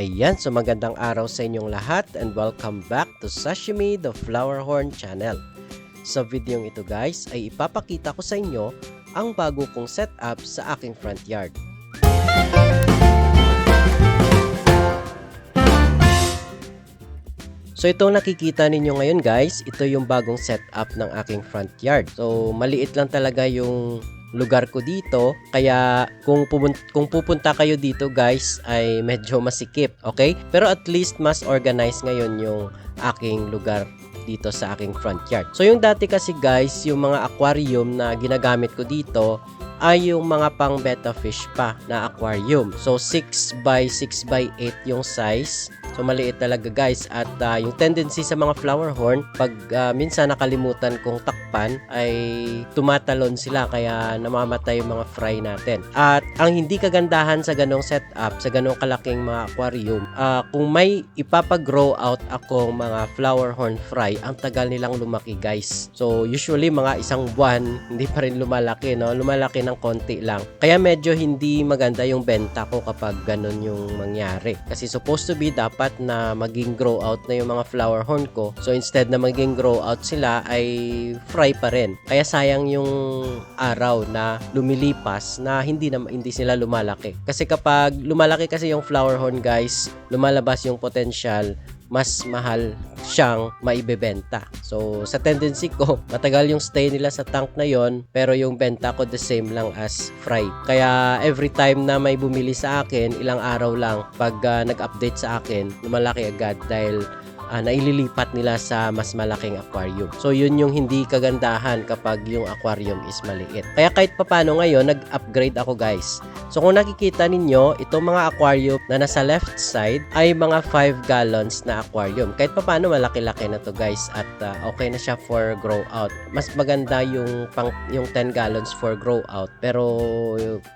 Ayan, so magandang araw sa inyong lahat and welcome back to Sashimi the Flower Horn channel. Sa videong ito guys ay ipapakita ko sa inyo ang bago kong setup sa aking front yard. So itong nakikita ninyo ngayon guys, ito yung bagong setup ng aking front yard. So maliit lang talaga yung lugar ko dito. Kaya kung, pupunta, kung pupunta kayo dito guys ay medyo masikip. Okay? Pero at least mas organized ngayon yung aking lugar dito sa aking front yard. So yung dati kasi guys, yung mga aquarium na ginagamit ko dito ay yung mga pang betta fish pa na aquarium. So 6 by 6 by 8 yung size. So maliit talaga guys at uh, yung tendency sa mga flower horn pag uh, minsan nakalimutan kong takpan ay tumatalon sila kaya namamatay yung mga fry natin. At ang hindi kagandahan sa ganong setup, sa ganong kalaking mga aquarium, uh, kung may ipapag-grow out akong mga flower horn fry, ang tagal nilang lumaki guys. So usually mga isang buwan hindi pa rin lumalaki no, lumalaki ng konti lang. Kaya medyo hindi maganda yung benta ko kapag ganon yung mangyari. Kasi supposed to be dapat na maging grow out na yung mga flower horn ko. So instead na maging grow out sila ay fry pa rin. Kaya sayang yung araw na lumilipas na hindi na hindi sila lumalaki. Kasi kapag lumalaki kasi yung flower horn guys, lumalabas yung potential mas mahal siyang maibebenta. So, sa tendency ko, matagal yung stay nila sa tank na yon pero yung benta ko the same lang as fry. Kaya every time na may bumili sa akin, ilang araw lang pag uh, nag-update sa akin, lumalaki agad dahil uh, naililipat nila sa mas malaking aquarium. So yun yung hindi kagandahan kapag yung aquarium is maliit. Kaya kahit papano ngayon, nag-upgrade ako guys. So kung nakikita ninyo, itong mga aquarium na nasa left side ay mga 5 gallons na aquarium. Kahit papano malaki-laki na to guys at uh, okay na siya for grow out. Mas maganda yung pang yung 10 gallons for grow out. Pero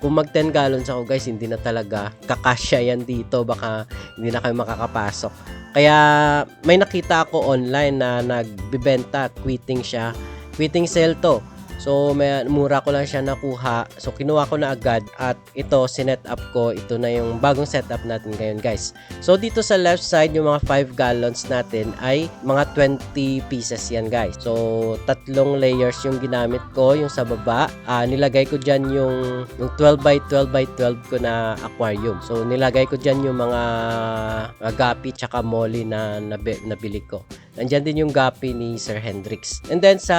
kung mag 10 gallons ako guys, hindi na talaga kakasya yan dito. Baka hindi na kayo makakapasok. Kaya may nakita ako online na nagbibenta, quitting siya. Quitting sale to. So, may, mura ko lang siya nakuha. So, kinuha ko na agad. At ito, sinet up ko. Ito na yung bagong setup natin ngayon, guys. So, dito sa left side, yung mga 5 gallons natin ay mga 20 pieces yan, guys. So, tatlong layers yung ginamit ko. Yung sa baba, uh, nilagay ko dyan yung, yung 12 by 12 by 12 ko na aquarium. So, nilagay ko dyan yung mga agapi tsaka molly na nabili ko. Nandyan din yung gapi ni Sir Hendrix. And then sa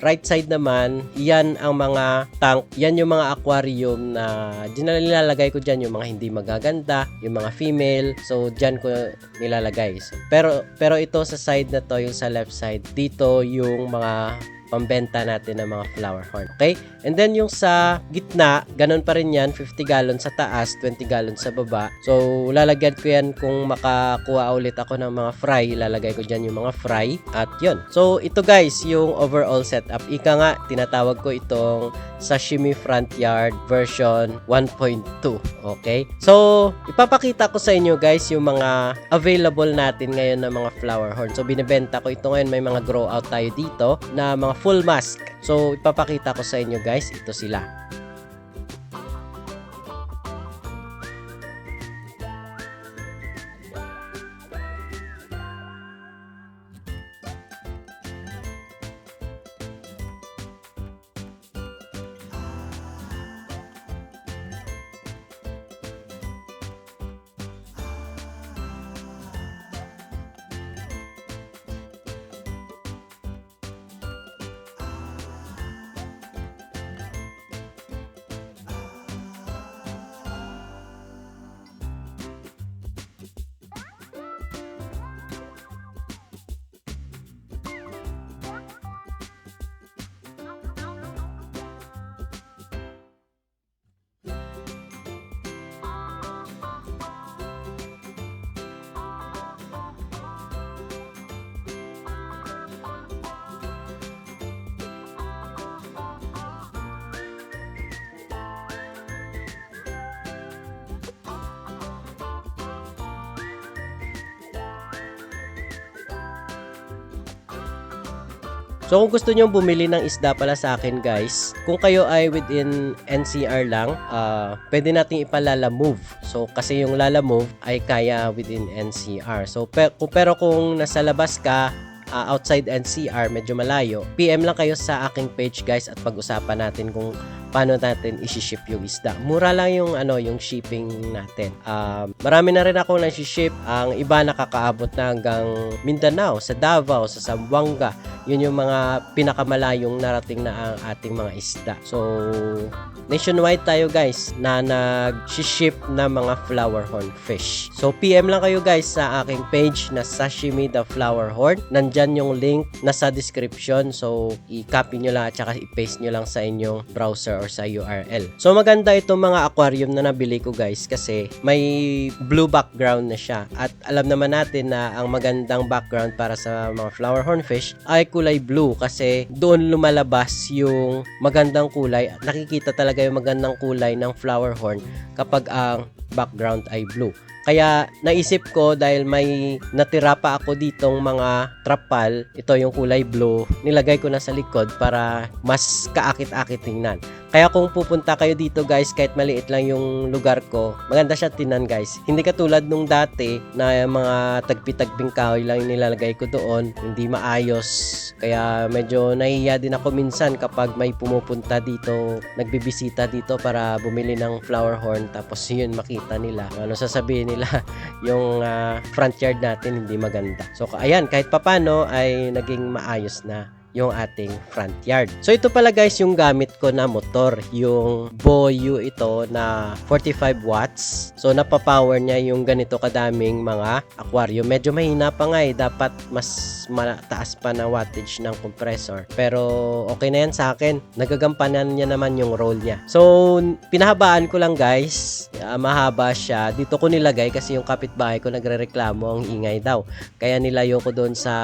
right side naman, yan ang mga tank, yan yung mga aquarium na nilalagay ko dyan yung mga hindi magaganda, yung mga female. So dyan ko nilalagay. So, pero pero ito sa side na to, yung sa left side, dito yung mga pambenta natin ng mga flower horn. Okay? And then yung sa gitna, ganun pa rin yan, 50 gallon sa taas, 20 gallon sa baba. So, lalagyan ko yan kung makakuha ulit ako ng mga fry, lalagay ko dyan yung mga fry. At yun. So, ito guys, yung overall setup. Ika nga, tinatawag ko itong sashimi front yard version 1.2. Okay? So, ipapakita ko sa inyo guys yung mga available natin ngayon na mga flower horn. So, binibenta ko ito ngayon. May mga grow out tayo dito na mga full mask. So, ipapakita ko sa inyo guys. Ito sila. So kung gusto nyo bumili ng isda pala sa akin guys, kung kayo ay within NCR lang, uh, pwede nating ipalala move. So, kasi yung Lala Move ay kaya within NCR. So, pe- kung, pero kung nasa labas ka, ah, outside NCR, medyo malayo, PM lang kayo sa aking page guys at pag-usapan natin kung paano natin isi-ship yung isda. Mura lang yung ano, yung shipping natin. Um, marami na rin ako nang ship Ang iba nakakaabot na hanggang Mindanao, sa Davao, sa Zamboanga. Yun yung mga pinakamalayong narating na ang ating mga isda. So, nationwide tayo guys na nag-ship na mga flower horn fish. So, PM lang kayo guys sa aking page na Sashimi the Flower Horn. Nandyan yung link nasa description. So, i-copy nyo lang at saka i-paste nyo lang sa inyong browser or sa URL. So, maganda itong mga aquarium na nabili ko guys kasi may blue background na siya. At alam naman natin na ang magandang background para sa mga flower horn fish ay kulay blue kasi doon lumalabas yung magandang kulay. Nakikita talaga yung magandang kulay ng flower horn kapag ang background ay blue. Kaya naisip ko dahil may natira pa ako ditong mga trapal, ito yung kulay blue, nilagay ko na sa likod para mas kaakit-akit tingnan. Kaya kung pupunta kayo dito guys, kahit maliit lang yung lugar ko, maganda siya tinan guys. Hindi katulad nung dati na mga tagpi-tagping kahoy lang nilalagay ko doon, hindi maayos. Kaya medyo nahihiya din ako minsan kapag may pumupunta dito, nagbibisita dito para bumili ng flower horn tapos yun makita nila. Ano sasabihin nila, yung ah, front yard natin hindi maganda. So ayan, kahit papano ay naging maayos na yung ating front yard. So ito pala guys yung gamit ko na motor, yung Boyu ito na 45 watts. So napapower niya yung ganito kadaming mga aquarium. Medyo mahina pa nga eh, dapat mas mataas pa na wattage ng compressor. Pero okay na yan sa akin. Nagagampanan niya naman yung role niya. So pinahabaan ko lang guys, Ah, mahaba siya. Dito ko nilagay kasi yung kapitbahay ko nagrereklamo ang ingay daw. Kaya nilayo ko doon sa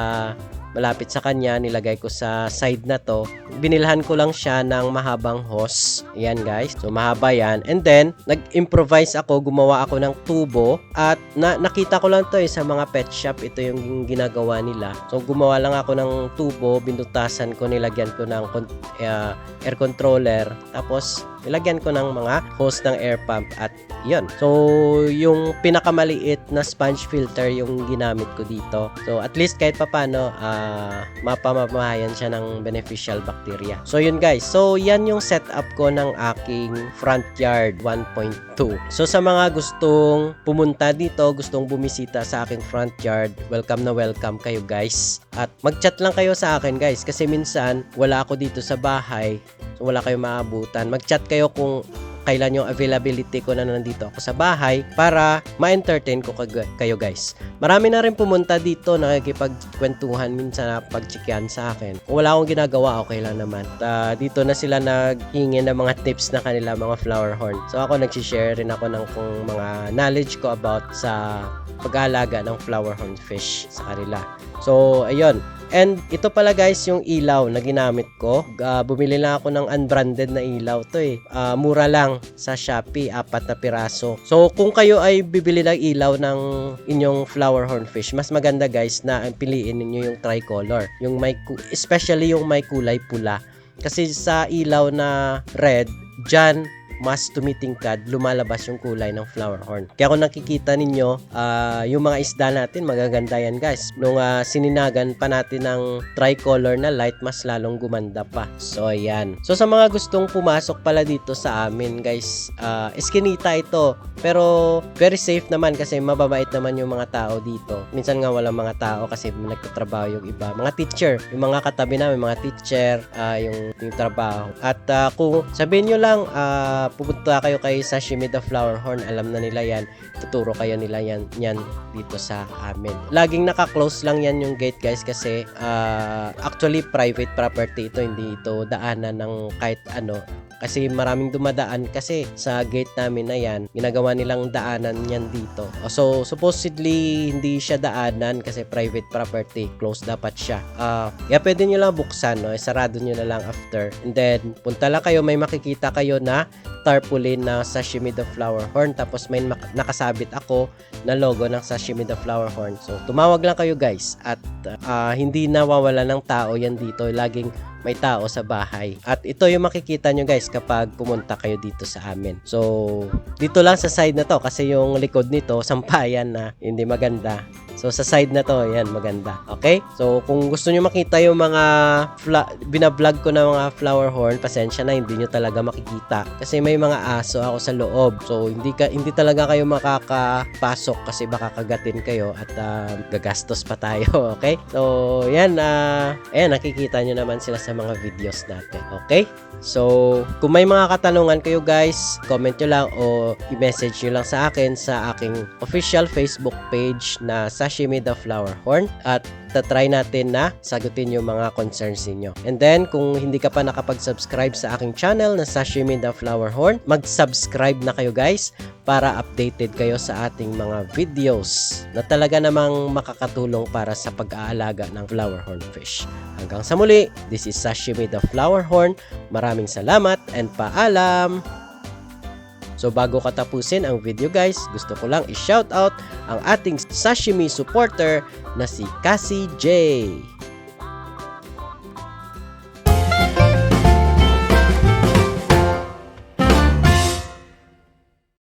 malapit sa kanya, nilagay ko sa side na to. Binilhan ko lang siya ng mahabang hose. Ayan guys. So mahaba yan. And then, nag-improvise ako, gumawa ako ng tubo at na nakita ko lang to eh sa mga pet shop. Ito yung ginagawa nila. So gumawa lang ako ng tubo, binutasan ko, nilagyan ko ng uh, air controller. Tapos nilagyan ko ng mga hose ng air pump at yun. So, yung pinakamaliit na sponge filter yung ginamit ko dito. So, at least kahit papano, uh, mapamamahayan siya ng beneficial bacteria. So, yun guys. So, yan yung setup ko ng aking front yard 1.2. So, sa mga gustong pumunta dito, gustong bumisita sa aking front yard, welcome na welcome kayo guys. At mag-chat lang kayo sa akin guys kasi minsan wala ako dito sa bahay. Wala kayong maabutan. Mag-chat kayo kung kailan yung availability ko na nandito ako sa bahay para ma-entertain ko kayo guys. Marami na rin pumunta dito nakikipagkwentuhan minsan na pagchikyan sa akin. Kung wala akong ginagawa, okay lang naman. Ah, dito na sila naghingi ng mga tips na kanila mga flower horn. So ako nagsishare rin ako ng kung mga knowledge ko about sa pag-aalaga ng flower horn fish sa kanila. So, ayun. And ito pala guys yung ilaw na ginamit ko. Ah, bumili lang ako ng unbranded na ilaw to eh. Ah, mura lang sa Shopee, apat na piraso. So kung kayo ay bibili ng ilaw ng inyong flower horn fish, mas maganda guys na piliin ninyo yung tricolor. Yung may especially yung may kulay pula. Kasi sa ilaw na red, dyan mas tumitingkad, lumalabas yung kulay ng flower horn. Kaya kung nakikita ninyo, ah, yung mga isda natin, magaganda yan guys. Nung ah, sininagan pa natin ng tricolor na light, mas lalong gumanda pa. So, ayan. So, sa mga gustong pumasok pala dito sa amin guys, ah, eskinita ito. Pero, very safe naman kasi mababait naman yung mga tao dito. Minsan nga walang mga tao kasi nagtatrabaho yung iba. Mga teacher, yung mga katabi namin, mga teacher, ah, yung, yung trabaho. At ah, kung sabihin nyo lang, pupunta kayo kay Sashimi the Flower Horn, alam na nila yan. Tuturo kayo nila yan, yan dito sa amin. Laging naka-close lang yan yung gate guys kasi ah, actually private property ito, hindi ito daanan ng kahit ano kasi maraming dumadaan kasi sa gate namin na yan, ginagawa nilang daanan yan dito. So, supposedly, hindi siya daanan kasi private property. Closed dapat siya. Ah, yeah, pwede nyo lang buksan, no? Sarado nyo na lang after. And then, punta lang kayo, may makikita kayo na tarpaulin na Sashimi the Flower Horn. Tapos may nakasabit ako na logo ng Sashimi the Flower Horn. So, tumawag lang kayo guys. At ah, hindi nawawala ng tao yan dito. Laging may tao sa bahay. At ito yung makikita nyo guys kapag pumunta kayo dito sa amin. So, dito lang sa side na to kasi yung likod nito, sampayan na hindi maganda. So, sa side na to, yan, maganda. Okay? So, kung gusto nyo makita yung mga fla- binablog ko na mga flower horn, pasensya na, hindi nyo talaga makikita. Kasi may mga aso ako sa loob. So, hindi ka hindi talaga kayo makakapasok kasi baka kagatin kayo at ah, gagastos pa tayo. Okay? So, yan. Uh, ayan, nakikita nyo naman sila sa mga videos natin. Okay? So, kung may mga katanungan kayo guys, comment nyo lang o i-message nyo lang sa akin sa aking official Facebook page na Sashimi the Flower Horn at tatry natin na sagutin yung mga concerns ninyo. And then, kung hindi ka pa nakapag-subscribe sa aking channel na Sashimi the Flower Horn, mag-subscribe na kayo guys para updated kayo sa ating mga videos na talaga namang makakatulong para sa pag-aalaga ng flower horn fish. Hanggang sa muli, this is Sashimi the Flower Horn. Maraming salamat and paalam! So bago ka tapusin ang video guys, gusto ko lang i-shoutout ang ating sashimi supporter na si Cassie J.